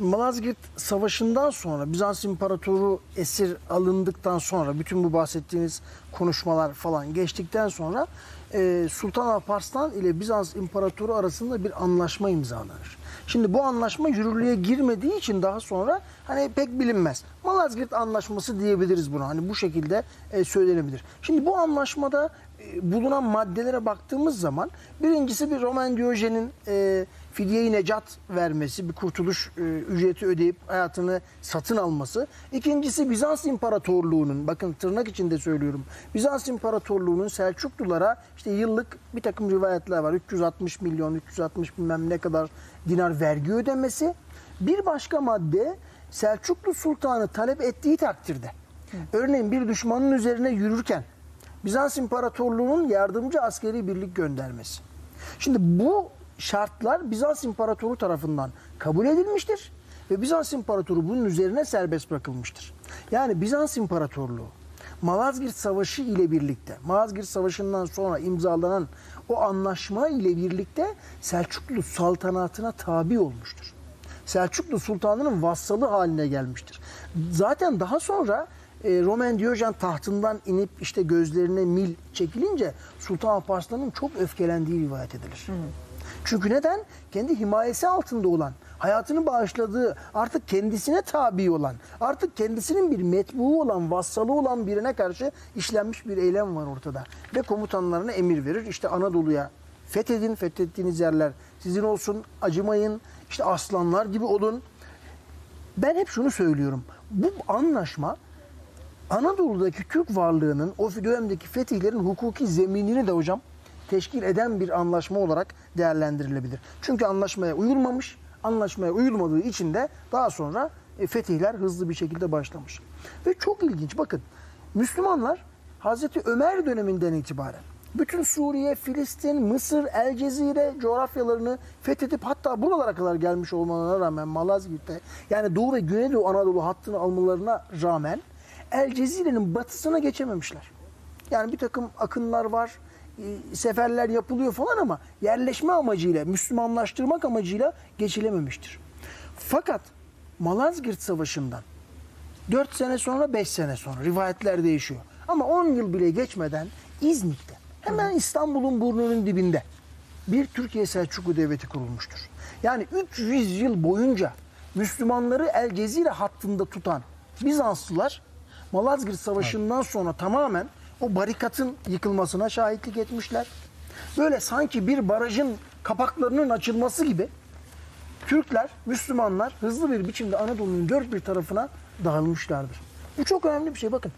Malazgirt Savaşı'ndan sonra Bizans İmparatoru esir alındıktan sonra bütün bu bahsettiğiniz konuşmalar falan geçtikten sonra e, Sultan Alparslan ile Bizans İmparatoru arasında bir anlaşma imzalanır. Şimdi bu anlaşma yürürlüğe girmediği için daha sonra hani pek bilinmez. Malazgirt Anlaşması diyebiliriz buna. Hani bu şekilde e, söylenebilir. Şimdi bu anlaşmada e, bulunan maddelere baktığımız zaman birincisi bir Roman Diyojen'in e, fidye-i necat vermesi, bir kurtuluş e, ücreti ödeyip hayatını satın alması. İkincisi Bizans İmparatorluğu'nun, bakın tırnak içinde söylüyorum, Bizans İmparatorluğu'nun Selçuklulara işte yıllık bir takım rivayetler var. 360 milyon, 360 bilmem ne kadar dinar vergi ödemesi. Bir başka madde Selçuklu Sultanı talep ettiği takdirde, örneğin bir düşmanın üzerine yürürken Bizans İmparatorluğu'nun yardımcı askeri birlik göndermesi. Şimdi bu şartlar Bizans İmparatoru tarafından kabul edilmiştir ve Bizans İmparatoru bunun üzerine serbest bırakılmıştır. Yani Bizans İmparatorluğu Malazgirt Savaşı ile birlikte, Malazgirt Savaşı'ndan sonra imzalanan o anlaşma ile birlikte Selçuklu saltanatına tabi olmuştur. Selçuklu Sultanı'nın vassalı haline gelmiştir. Zaten daha sonra e, Roman Diyojen tahtından inip işte gözlerine mil çekilince Sultan Alparslan'ın çok öfkelendiği rivayet edilir. Çünkü neden? Kendi himayesi altında olan, hayatını bağışladığı, artık kendisine tabi olan, artık kendisinin bir metbuu olan, vassalı olan birine karşı işlenmiş bir eylem var ortada. Ve komutanlarına emir verir. İşte Anadolu'ya fethedin, fethettiğiniz yerler sizin olsun, acımayın, işte aslanlar gibi olun. Ben hep şunu söylüyorum. Bu anlaşma Anadolu'daki Türk varlığının o dönemdeki fetihlerin hukuki zeminini de hocam teşkil eden bir anlaşma olarak değerlendirilebilir. Çünkü anlaşmaya uyulmamış, anlaşmaya uyulmadığı için de daha sonra e, fetihler hızlı bir şekilde başlamış. Ve çok ilginç bakın Müslümanlar Hazreti Ömer döneminden itibaren bütün Suriye, Filistin, Mısır, El Cezire coğrafyalarını fethedip hatta buralara kadar gelmiş olmalarına rağmen Malazgirt'te yani Doğu ve Güneydoğu Anadolu hattını almalarına rağmen El Cezire'nin batısına geçememişler. Yani bir takım akınlar var, seferler yapılıyor falan ama yerleşme amacıyla, Müslümanlaştırmak amacıyla geçilememiştir. Fakat Malazgirt Savaşı'ndan 4 sene sonra 5 sene sonra rivayetler değişiyor. Ama 10 yıl bile geçmeden İznik'te hemen İstanbul'un burnunun dibinde bir Türkiye Selçuklu Devleti kurulmuştur. Yani 300 yıl boyunca Müslümanları El Cezire hattında tutan Bizanslılar Malazgirt Savaşı'ndan sonra tamamen o barikatın yıkılmasına şahitlik etmişler. Böyle sanki bir barajın kapaklarının açılması gibi Türkler, Müslümanlar hızlı bir biçimde Anadolu'nun dört bir tarafına dağılmışlardır. Bu çok önemli bir şey bakın.